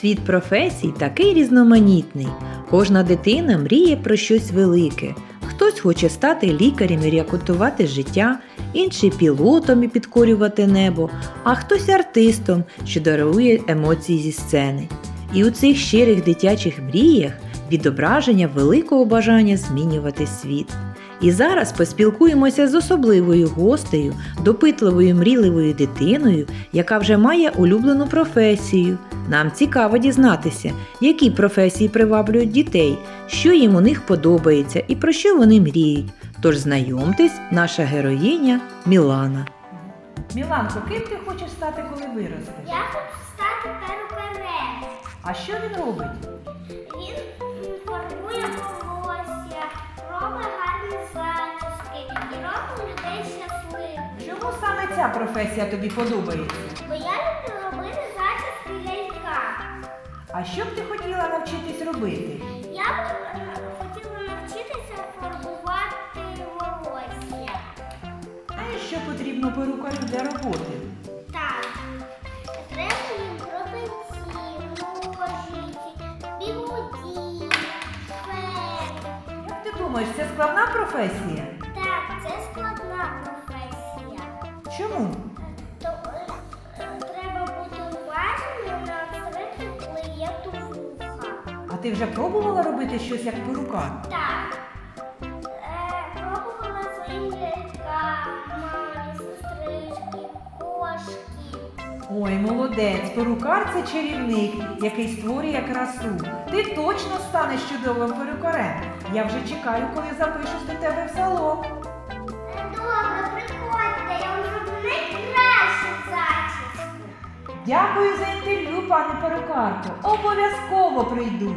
Світ професій такий різноманітний. Кожна дитина мріє про щось велике. Хтось хоче стати лікарем і рятувати життя, інший пілотом і підкорювати небо, а хтось артистом, що дарує емоції зі сцени. І у цих щирих дитячих мріях відображення великого бажання змінювати світ. І зараз поспілкуємося з особливою гостею, допитливою мрійливою дитиною, яка вже має улюблену професію. Нам цікаво дізнатися, які професії приваблюють дітей, що їм у них подобається і про що вони мріють. Тож знайомтесь, наша героїня Мілана. Міланко, ким ти хочеш стати, коли виростеш? Я хочу стати перукарем. А що він робить? Саме ця професія тобі подобається? Бо я люблю робити зачіски лялькам. А що б ти хотіла навчитись робити? Я б е, хотіла навчитися фарбувати волосся. Знаєш, що потрібно перукарю для роботи? Так, треба їм пробиці, ножиці, бігуді, фен. Як ти думаєш, це складна професія? Так, це складна професія. Чому? То е, треба бути уважним на відкрити клеєту вуха. А ти вже пробувала робити щось як перукар? Так. Е, пробувала своїм лялькам, мамі, сестрички, кошки. Ой, молодець, перукар це чарівник, який створює красу. Ти точно станеш чудовим перукарем. Я вже чекаю, коли запишусь до тебе в салон. Дякую за інтерв'ю, пане перукарко. Обов'язково прийду.